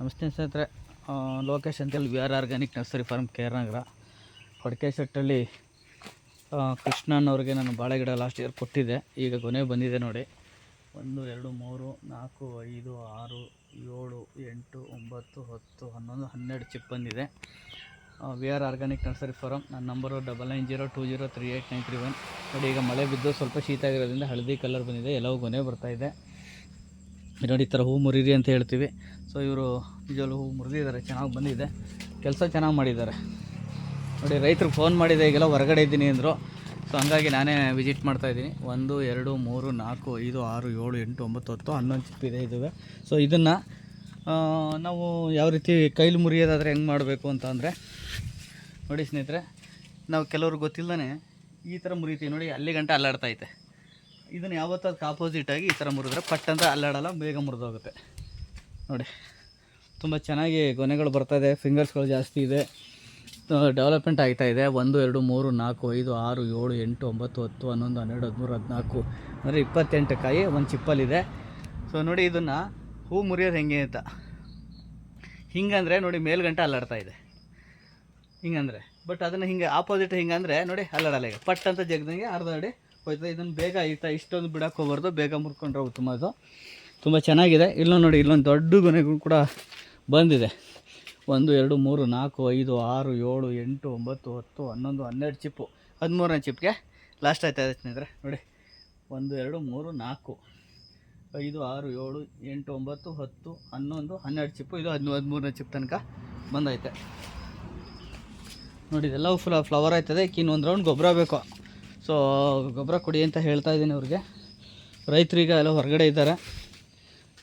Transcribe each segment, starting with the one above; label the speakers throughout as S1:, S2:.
S1: ನಮಸ್ತೆ ಸ್ನೇಹಿತರೆ ಲೋಕೇಶ್ ಅಂತೇಳಿ V R organic nursery farm ನಗರ ಕೊಡಕೆ ಸೆಟ್ಟಲ್ಲಿ ಕೃಷ್ಣನವ್ರಿಗೆ ನಾನು ಬಾಳೆ ಗಿಡ ಲಾಸ್ಟ್ ಇಯರ್ ಕೊಟ್ಟಿದ್ದೆ ಈಗ ಕೊನೆ ಬಂದಿದೆ ನೋಡಿ ಒಂದು ಎರಡು ಮೂರು ನಾಲ್ಕು ಐದು ಆರು ಏಳು ಎಂಟು ಒಂಬತ್ತು ಹತ್ತು ಹನ್ನೊಂದು ಹನ್ನೆರಡು ಚಿಪ್ ಬಂದಿದೆ V R organic nursery farm ನನ್ನ number double nine zero two zero three eight nine three one ನೋಡಿ ಈಗ ಮಳೆ ಬಿದ್ದು ಸ್ವಲ್ಪ ಶೀತ ಆಗಿರೋದ್ರಿಂದ ಹಳದಿ ಕಲರ್ ಬಂದಿದೆ ಎಲ್ಲವೂ ಗೊನೆ ಬರ್ತಾಯಿದೆ ನೋಡಿ ಈ ಥರ ಹೂ ಮುರೀರಿ ಅಂತ ಹೇಳ್ತೀವಿ ಸೊ ಇವರು ನಿಜವಲ್ಲೂ ಹೂವು ಮುರಿದಿದ್ದಾರೆ ಚೆನ್ನಾಗಿ ಬಂದಿದೆ ಕೆಲಸ ಚೆನ್ನಾಗಿ ಮಾಡಿದ್ದಾರೆ ನೋಡಿ ರೈತರು ಫೋನ್ ಮಾಡಿದೆ ಈಗೆಲ್ಲ ಹೊರಗಡೆ ಇದ್ದೀನಿ ಅಂದರು ಸೊ ಹಂಗಾಗಿ ನಾನೇ ವಿಸಿಟ್ ಮಾಡ್ತಾಯಿದ್ದೀನಿ ಒಂದು ಎರಡು ಮೂರು ನಾಲ್ಕು ಐದು ಆರು ಏಳು ಎಂಟು ಒಂಬತ್ತು ಹತ್ತು ಹನ್ನೊಂದು ಇದೆ ಇದ್ದಾವೆ ಸೊ ಇದನ್ನು ನಾವು ಯಾವ ರೀತಿ ಕೈಲಿ ಮುರಿಯೋದಾದರೆ ಹೆಂಗೆ ಮಾಡಬೇಕು ಅಂತ ಅಂದರೆ ನೋಡಿ ಸ್ನೇಹಿತರೆ ನಾವು ಕೆಲವ್ರಿಗೆ ಗೊತ್ತಿಲ್ಲದೇ ಈ ಥರ ಮುರಿತೀವಿ ನೋಡಿ ಅಲ್ಲಿ ಗಂಟೆ ಅಲ್ಲಾಡ್ತೈತೆ ಇದನ್ನು ಆಪೋಸಿಟ್ ಆಗಿ ಈ ಥರ ಮುರಿದ್ರೆ ಪಟ್ಟಂತ ಅಲ್ಲಾಡಲ್ಲ ಬೇಗ ಮುರಿದೋಗುತ್ತೆ ನೋಡಿ ತುಂಬ ಚೆನ್ನಾಗಿ ಗೊನೆಗಳು ಬರ್ತಾಯಿದೆ ಫಿಂಗರ್ಸ್ಗಳು ಜಾಸ್ತಿ ಇದೆ ಡೆವಲಪ್ಮೆಂಟ್ ಆಗ್ತಾ ಇದೆ ಒಂದು ಎರಡು ಮೂರು ನಾಲ್ಕು ಐದು ಆರು ಏಳು ಎಂಟು ಒಂಬತ್ತು ಹತ್ತು ಹನ್ನೊಂದು ಹನ್ನೆರಡು ಹದಿಮೂರು ಹದಿನಾಲ್ಕು ಅಂದರೆ ಇಪ್ಪತ್ತೆಂಟು ಕಾಯಿ ಒಂದು ಚಿಪ್ಪಲ್ಲಿದೆ ಸೊ ನೋಡಿ ಇದನ್ನು ಹೂ ಮುರಿಯೋದು ಹೆಂಗೆ ಅಂತ ಹಿಂಗಂದರೆ ನೋಡಿ ಮೇಲ್ಗಂಟೆ ಅಲ್ಲಾಡ್ತಾ ಇದೆ ಹಿಂಗಂದರೆ ಬಟ್ ಅದನ್ನು ಹಿಂಗೆ ಆಪೋಸಿಟ್ ಹಿಂಗಂದರೆ ನೋಡಿ ಅಲ್ಲಾಡಲ್ಲ ಈಗ ಪಟ್ ಅಂತ ಜಗ್ದಂಗೆ ಅರ್ಧ ಅಡಿ ಹೋಯ್ತದೆ ಇದನ್ನು ಬೇಗ ಆಯ್ತಾ ಇಷ್ಟೊಂದು ಬಿಡೋಕ್ಕೆ ಹೋಗ್ಬಾರ್ದು ಬೇಗ ಮುರ್ಕೊಂಡ್ರೆ ಉತ್ತಮ ಅದು ತುಂಬ ಚೆನ್ನಾಗಿದೆ ಇಲ್ಲೂ ನೋಡಿ ಇಲ್ಲೊಂದು ದೊಡ್ಡ ಗೊನೆಗಳು ಕೂಡ ಬಂದಿದೆ ಒಂದು ಎರಡು ಮೂರು ನಾಲ್ಕು ಐದು ಆರು ಏಳು ಎಂಟು ಒಂಬತ್ತು ಹತ್ತು ಹನ್ನೊಂದು ಹನ್ನೆರಡು ಚಿಪ್ಪು ಹದಿಮೂರನೇ ಚಿಪ್ಗೆ ಲಾಸ್ಟ್ ಆಯ್ತಾ ಸ್ನೇಹಿತರೆ ನೋಡಿ ಒಂದು ಎರಡು ಮೂರು ನಾಲ್ಕು ಐದು ಆರು ಏಳು ಎಂಟು ಒಂಬತ್ತು ಹತ್ತು ಹನ್ನೊಂದು ಹನ್ನೆರಡು ಚಿಪ್ಪು ಇದು ಹದಿನ ಹದಿಮೂರನೇ ಚಿಪ್ ತನಕ ಬಂದೈತೆ ನೋಡಿ ಇದೆಲ್ಲ ಫುಲ್ ಫ್ಲವರ್ ಆಯ್ತದೆ ಇನ್ನೊಂದು ರೌಂಡ್ ಗೊಬ್ಬರ ಬೇಕು ಸೊ ಗೊಬ್ಬರ ಕೊಡಿ ಅಂತ ಹೇಳ್ತಾ ಇದ್ದೀನಿ ಅವ್ರಿಗೆ ರೈತರಿಗೆ ಎಲ್ಲ ಹೊರಗಡೆ ಇದ್ದಾರೆ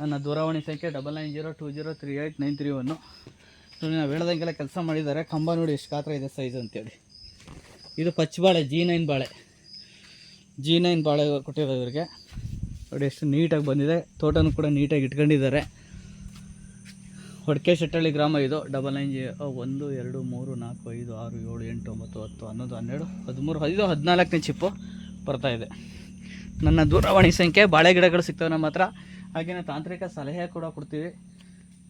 S1: ನನ್ನ ದೂರವಾಣಿ ಸಂಖ್ಯೆ double nine zero two zero three eight nine three one so ನಾವು ಹೇಳ್ದಂಗೆಲ್ಲ ಕೆಲಸ ಮಾಡಿದ್ದಾರೆ ಕಂಬ ನೋಡಿ ಎಷ್ಟು ಗಾತ್ರ ಇದೆ ಸೈಜ್ ಅಂತೇಳಿ ಇದು ಪಚ್ಚ ಬಾಳೆ ಜಿ ನೈನ್ ಬಾಳೆ ಜಿ ನೈನ್ ಬಾಳೆ ಕೊಟ್ಟಿರೋ ಇವರಿಗೆ ನೋಡಿ ಎಷ್ಟು ನೀಟಾಗಿ ಬಂದಿದೆ ತೋಟನೂ ಕೂಡ ನೀಟಾಗಿ ಇಟ್ಕೊಂಡಿದ್ದಾರೆ ಹೊಡಕೆ ಶೆಟ್ಟಳ್ಳಿ ಗ್ರಾಮ ಇದು ಡಬಲ್ ನೈನ್ ಜಿ ಒಂದು ಎರಡು ಮೂರು ನಾಲ್ಕು ಐದು ಆರು ಏಳು ಎಂಟು ಒಂಬತ್ತು ಹತ್ತು ಹನ್ನೊಂದು ಹನ್ನೆರಡು ಹದಿಮೂರು ಐದು ಹದಿನಾಲ್ಕನೇ ಚಿಪ್ಪು ಬರ್ತಾಯಿದೆ ನನ್ನ ದೂರವಾಣಿ ಸಂಖ್ಯೆ ಬಾಳೆ ಗಿಡಗಳು ಸಿಗ್ತವೆ ನಮ್ಮ ಹತ್ರ ಹಾಗೆಯೇ ತಾಂತ್ರಿಕ ಸಲಹೆ ಕೂಡ ಕೊಡ್ತೀವಿ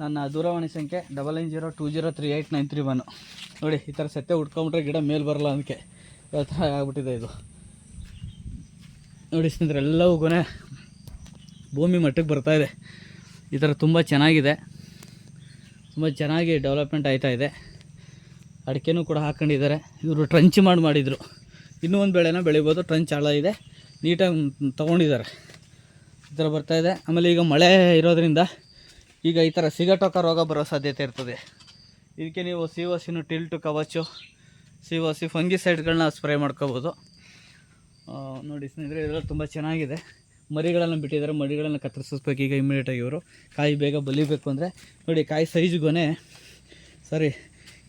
S1: ನನ್ನ ದೂರವಾಣಿ ಸಂಖ್ಯೆ double nine zero two zero three eight nine three one ನೋಡಿ ಈ ಥರ ಸತ್ಯ ಉಟ್ಕೊಂಬಿಟ್ರೆ ಗಿಡ ಮೇಲೆ ಬರಲ್ಲ ಅದಕ್ಕೆ ಯಾವ ಥರ ಆಗ್ಬಿಟ್ಟಿದೆ ಇದು ನೋಡಿ ಸ್ನೇಹಿತರೆ ಎಲ್ಲವೂ ಕೊನೆ ಭೂಮಿ ಮಟ್ಟಕ್ಕೆ ಬರ್ತಾಯಿದೆ ಈ ಥರ ತುಂಬ ಚೆನ್ನಾಗಿದೆ ತುಂಬ ಚೆನ್ನಾಗಿ ಡೆವಲಪ್ಮೆಂಟ್ ಆಯ್ತಾ ಇದೆ ಅಡಿಕೆನೂ ಕೂಡ ಹಾಕ್ಕೊಂಡಿದ್ದಾರೆ ಇವರು ಟ್ರಂಚ್ ಮಾಡಿ ಮಾಡಿದರು ಇನ್ನೂ ಒಂದು ಬೆಳೆನ ಬೆಳಿಬೋದು ಟ್ರಂಚ್ ಆಳ ಇದೆ ನೀಟಾಗಿ ತೊಗೊಂಡಿದ್ದಾರೆ ಈ ಥರ ಬರ್ತಾ ಇದೆ ಆಮೇಲೆ ಈಗ ಮಳೆ ಇರೋದರಿಂದ ಈಗ ಈ ಥರ ಸಿಗಟೋಕ ರೋಗ ಬರೋ ಸಾಧ್ಯತೆ ಇರ್ತದೆ ಇದಕ್ಕೆ ನೀವು ಸಿ ಓ ಸಿನು ಟಿಲ್ಟು ಕವಚು ಸಿ ಓ ಸಿ ಸೈಡ್ಗಳನ್ನ ಸ್ಪ್ರೇ ಮಾಡ್ಕೋಬೋದು ನೋಡಿ ಸ್ನೇಹಿತರೆ ಇದೆಲ್ಲ ತುಂಬ ಚೆನ್ನಾಗಿದೆ ಮರಿಗಳನ್ನು ಬಿಟ್ಟಿದ್ದಾರೆ ಮರಿಗಳನ್ನು ಕತ್ತರಿಸಬೇಕು ಈಗ ಇಮಿಡಿಯೇಟಾಗಿ ಇವರು ಕಾಯಿ ಬೇಗ ಬಲಿಬೇಕು ಅಂದರೆ ನೋಡಿ ಕಾಯಿ ಸೈಜ್ಗೂ ಸರಿ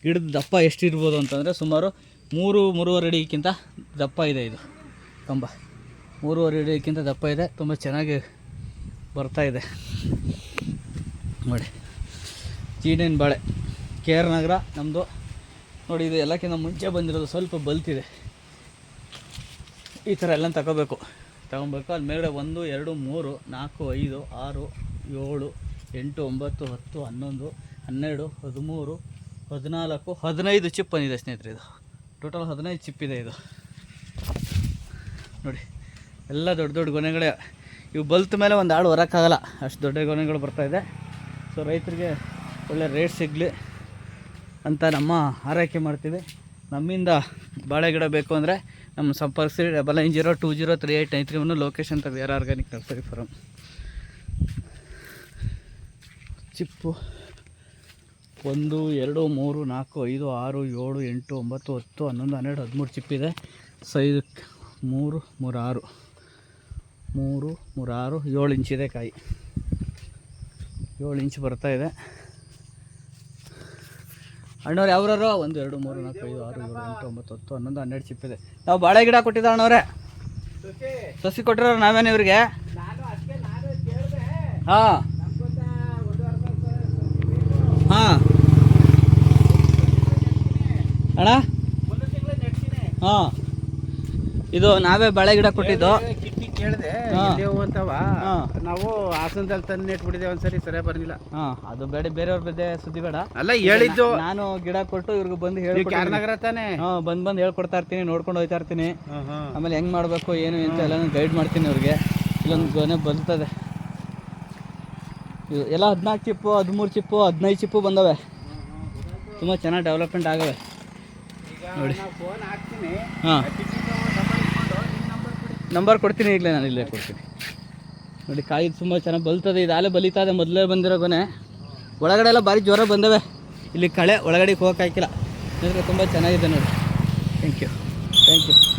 S1: ಗಿಡದ ದಪ್ಪ ಎಷ್ಟಿರ್ಬೋದು ಅಂತಂದರೆ ಸುಮಾರು ಮೂರು ಮೂರುವರೆ ಅಡಿಗಿಂತ ದಪ್ಪ ಇದೆ ಇದು ಕಂಬ ಮೂರುವರೆ ಹಿಡಿಯೋಕ್ಕಿಂತ ದಪ್ಪ ಇದೆ ತುಂಬ ಚೆನ್ನಾಗಿ ಬರ್ತಾಯಿದೆ ನೋಡಿ ಜೀಡೇನು ಬಾಳೆ ಕೆ ಆರ್ ನಗರ ನಮ್ಮದು ನೋಡಿ ಇದು ಎಲ್ಲಕ್ಕಿಂತ ಮುಂಚೆ ಬಂದಿರೋದು ಸ್ವಲ್ಪ ಬಲ್ತಿದೆ ಈ ಥರ ಎಲ್ಲ ತಗೋಬೇಕು ತಗೊಬೇಕು ಅಲ್ಲಿ ಮೇಲ್ಗಡೆ ಒಂದು ಎರಡು ಮೂರು ನಾಲ್ಕು ಐದು ಆರು ಏಳು ಎಂಟು ಒಂಬತ್ತು ಹತ್ತು ಹನ್ನೊಂದು ಹನ್ನೆರಡು ಹದಿಮೂರು ಹದಿನಾಲ್ಕು ಹದಿನೈದು ಚಿಪ್ ಬಂದಿದೆ ಸ್ನೇಹಿತರೆ ಇದು ಟೋಟಲ್ ಹದಿನೈದು ಚಿಪ್ ಇದೆ ಇದು ನೋಡಿ ಎಲ್ಲ ದೊಡ್ಡ ದೊಡ್ಡ ಗೊನೆಗಳೇ ಇವು ಬಲ್ತ್ ಮೇಲೆ ಒಂದು ಆಳು ಹೊರೋಕ್ಕಾಗಲ್ಲ ಅಷ್ಟು ದೊಡ್ಡ ಗೊನೆಗಳು ಬರ್ತಾಯಿದೆ ಸೊ ರೈತರಿಗೆ ಒಳ್ಳೆ ರೇಟ್ ಸಿಗಲಿ ಅಂತ ನಮ್ಮ ಆರೈಕೆ ಮಾಡ್ತೀವಿ ನಮ್ಮಿಂದ ಬಾಳೆ ಗಿಡ ಬೇಕು ಅಂದರೆ ನಮ್ಮ ಸಂಪರ್ಕಿಸಿ double nine zero two zero three eight nine three one location ತೆಗೆದು ಯಾರು ಆರ್ಗ್ಯಾನಿಕ್ ನರ್ಸರಿ ಫಾರಮ್ ಚಿಪ್ಪು ಒಂದು ಎರಡು ಮೂರು ನಾಲ್ಕು ಐದು ಆರು ಏಳು ಎಂಟು ಒಂಬತ್ತು ಹತ್ತು ಹನ್ನೊಂದು ಹನ್ನೆರಡು ಹದಿಮೂರು ಚಿಪ್ಪಿದೆ ಸೈಜ್ ಮೂರು ಮೂರು ಆರು ಮೂರು ಮೂರಾರು ಏಳು ಇಂಚಿದೆ ಕಾಯಿ ಏಳು ಇಂಚ್ ಬರ್ತಾ ಇದೆ ಅಣ್ಣವ್ರು ಯಾವ್ರೋ ಒಂದು ಎರಡು ಮೂರು ನಾಲ್ಕು ಐದು ಆರು ಏಳು ಎಂಟು ಒಂಬತ್ತು ಹತ್ತು ಹನ್ನೊಂದು ಹನ್ನೆರಡು ಚಿಪ್ಪಿದೆ ನಾವು ಬಾಳೆ ಗಿಡ ಕೊಟ್ಟಿದ್ದ ಅಣ್ಣವ್ರೆ ಸಸಿ ಕೊಟ್ಟಿರೋ ನಾವೇನು ಇವ್ರಿಗೆ ಹಾಂ ಹಾಂ ಅಣ್ಣ ಹಾಂ ಇದು ನಾವೇ ಬಾಳೆ ಗಿಡ ಕೊಟ್ಟಿದ್ದು
S2: ಕೇಳಿದೆ ನಾವು ಹಾಸನದಲ್ಲಿ ತಂದು ನೆಟ್ಬಿಟ್ಟಿದ್ದೇವೆ ಒಂದ್ಸರಿ ಸರಿಯಾಗಿ ಬರ್ಲಿಲ್ಲ
S1: ಹಾ ಅದು ಬೇಡ ಬೇರೆಯವ್ರ ಬಿದ್ದೆ ಸುದ್ದಿ ಬೇಡ ಅಲ್ಲ ಹೇಳಿದ್ದು ನಾನು ಗಿಡ ಕೊಟ್ಟು ಇವ್ರಿಗೆ ಬಂದು ಹೇಳಿ
S2: ಕ್ಯಾರ್ನಗರ ತಾನೆ
S1: ಹಾ ಬಂದ್ ಬಂದು ಹೇಳ್ಕೊಡ್ತಾ ಇರ್ತೀನಿ ನೋಡ್ಕೊಂಡು ಹೋಯ್ತಾ ಇರ್ತೀನಿ ಆಮೇಲೆ ಹೆಂಗ್ ಮಾಡ್ಬೇಕು ಏನು ಅಂತ ಎಲ್ಲ ಗೈಡ್ ಮಾಡ್ತೀನಿ ಅವ್ರಿಗೆ ಇಲ್ಲೊಂದು ಗೊನೆ ಬರ್ತದೆ ಎಲ್ಲ ಹದಿನಾಲ್ಕು ಚಿಪ್ಪು ಹದಿಮೂರು ಚಿಪ್ಪು ಹದಿನೈದು ಚಿಪ್ಪು ಬಂದವೆ ತುಂಬಾ ಚೆನ್ನಾಗಿ ಡೆವಲಪ್ಮೆಂಟ್ ಆಗವೆ ನೋಡಿ ಹಾಂ ನಂಬರ್ ಕೊಡ್ತೀನಿ ಈಗಲೇ ನಾನು ಇಲ್ಲೇ ಕೊಡ್ತೀನಿ ನೋಡಿ ಕಾಯಿ ತುಂಬ ಚೆನ್ನಾಗಿ ಬಲ್ತದೆ ಇದಾಲೆ ಬಲಿತಾ ಇದೆ ಮೊದಲೇ ಬಂದಿರೋ ಗೊನೆ ಒಳಗಡೆ ಎಲ್ಲ ಭಾರಿ ಜ್ವರ ಬಂದವೆ ಇಲ್ಲಿ ಕಳೆ ಒಳಗಡೆಗೆ ಹೋಗೋಕ್ಕಾಗಿಲ್ಲ ನೋಡಿದ್ರೆ ತುಂಬ ಚೆನ್ನಾಗಿದೆ ನೋಡಿ ಥ್ಯಾಂಕ್ ಯು ಥ್ಯಾಂಕ್ ಯು